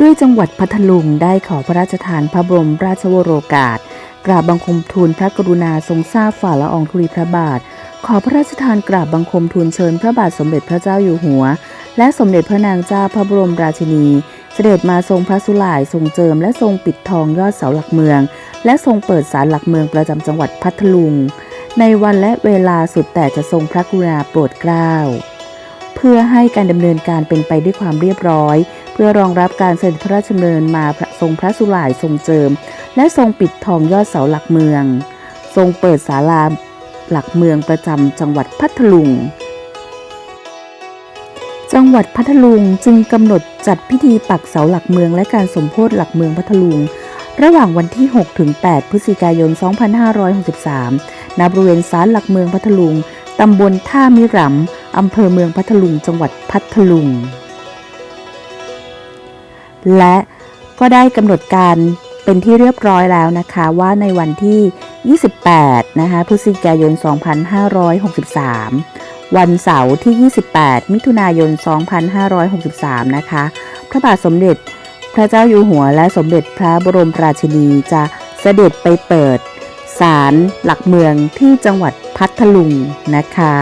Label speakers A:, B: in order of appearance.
A: ด้วยจังหวัดพัทลุงได้ขอพระราชทานพระบรมราชวโรกาส กราบบังคมทูลพระกรุณาทรงทราบฝ่าละอองธุลีพระบาท ขอพระราชทานกราบบังคมทูลเชิญพระบาทสมเด็จพระเจ้าอยู่หัว และสมเด็จพระนางเจ้าพระบรมราชินี เสด็จมาทรงพระสุหร่ายทรงเจิมและทรงปิดทองยอดเสาหลักเมือง และทรงเปิดศาลหลักเมืองประจำจังหวัดพัทลุง ในวันและเวลาสุดแต่จะทรงพระกรุณาโปรดเกล้า เพื่อให้การดำเนินการเป็นไปด้วยความเรียบร้อย เพื่อรองรับการเสด็จพระราชดำเนินมาทรงพระสุหร่ายทรงเจิม และทรงปิดทองยอดเสาหลักเมือง ทรงเปิดศาลาหลักเมืองประจำจังหวัดพัทลุง จังหวัดพัทลุงจึงกำหนดจัดพิธีปักเสาหลักเมืองและการสมโพธิหลักเมืองพัทลุง ระหว่างวันที่ 6 ถึง 8 พฤศจิกายน 2563 ณ บริเวณศาลหลักเมืองพัทลุง ตำบลท่ามิรำ อำเภอเมืองพัทลุงจังหวัดพัทลุง และก็ได้กำหนดการเป็นที่เรียบร้อยแล้วนะคะว่าในวันที่ 28 นะคะพฤศจิกายน 2563 วันเสาร์ที่ 28 มิถุนายน 2563 นะคะ พระบาทสมเด็จพระเจ้าอยู่หัวและสมเด็จพระบรมราชินีจะเสด็จไปเปิดศาลหลักเมืองที่จังหวัดพัทลุงนะคะ